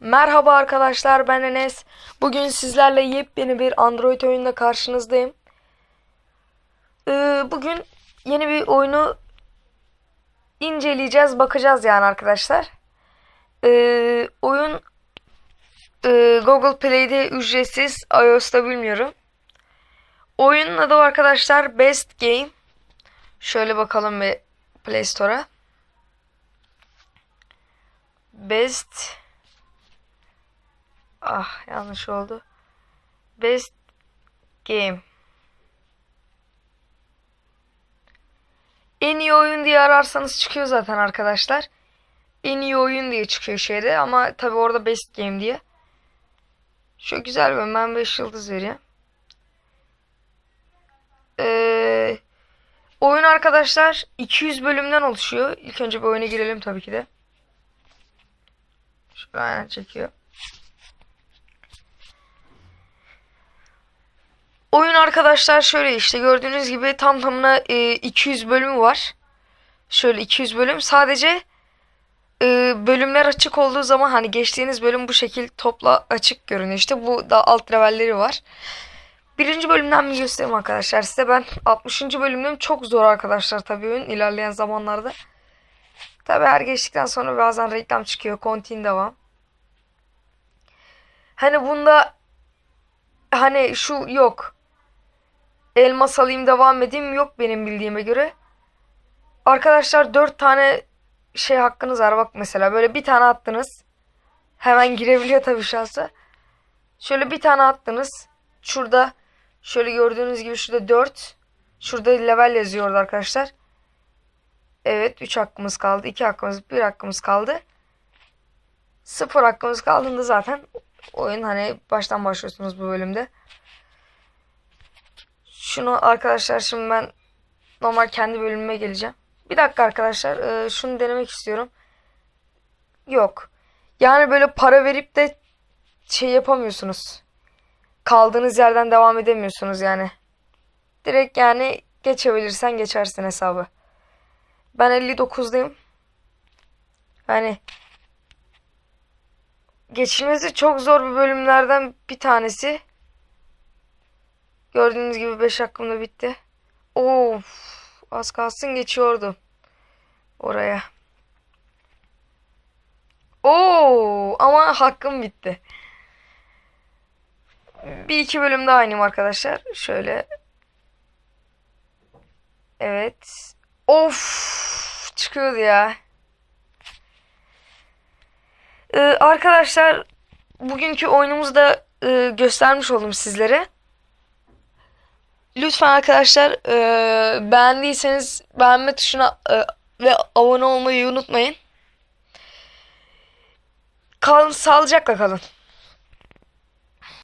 Merhaba arkadaşlar ben Enes. Bugün sizlerle yepyeni bir Android oyunla karşınızdayım. Ee, bugün yeni bir oyunu inceleyeceğiz, bakacağız yani arkadaşlar. Ee, oyun e, Google Play'de ücretsiz, iOS'ta bilmiyorum. Oyunun adı arkadaşlar Best Game. Şöyle bakalım bir Play Store'a. Best Ah yanlış oldu. Best Game. En iyi oyun diye ararsanız çıkıyor zaten arkadaşlar. En iyi oyun diye çıkıyor şeyde ama tabi orada Best Game diye. Şu güzel bir ben 5 yıldız vereyim. Ee, oyun arkadaşlar 200 bölümden oluşuyor. İlk önce bir oyuna girelim tabii ki de. Aynen çekiyor. Oyun arkadaşlar şöyle işte gördüğünüz gibi tam tamına e, 200 bölümü var. Şöyle 200 bölüm. Sadece e, bölümler açık olduğu zaman hani geçtiğiniz bölüm bu şekil topla açık görünüyor. İşte bu da alt levelleri var. Birinci bölümden bir göstereyim arkadaşlar size. Ben 60. bölümdeyim. Çok zor arkadaşlar tabii oyun ilerleyen zamanlarda. Tabii her geçtikten sonra bazen reklam çıkıyor. Continue devam. Hani bunda hani şu yok elmas alayım devam edeyim yok benim bildiğime göre. Arkadaşlar 4 tane şey hakkınız var bak mesela böyle bir tane attınız. Hemen girebiliyor tabii şansa. Şöyle bir tane attınız. Şurada şöyle gördüğünüz gibi şurada 4. Şurada level yazıyordu arkadaşlar. Evet 3 hakkımız kaldı. 2 hakkımız 1 hakkımız kaldı. 0 hakkımız kaldığında zaten oyun hani baştan başlıyorsunuz bu bölümde. Şunu arkadaşlar şimdi ben normal kendi bölümüme geleceğim. Bir dakika arkadaşlar e, şunu denemek istiyorum. Yok. Yani böyle para verip de şey yapamıyorsunuz. Kaldığınız yerden devam edemiyorsunuz yani. Direkt yani geçebilirsen geçersin hesabı. Ben 59'dayım. Yani geçilmesi çok zor bir bölümlerden bir tanesi. Gördüğünüz gibi 5 hakkım da bitti. Of. Az kalsın geçiyordum. Oraya. Oo, ama hakkım bitti. Bir iki bölüm daha oynayayım arkadaşlar. Şöyle. Evet. Of. Çıkıyordu ya. Ee, arkadaşlar bugünkü oyunumuzu da e, göstermiş oldum sizlere. Lütfen arkadaşlar e, beğendiyseniz beğenme tuşuna e, ve abone olmayı unutmayın. Kalın sağlıcakla kalın.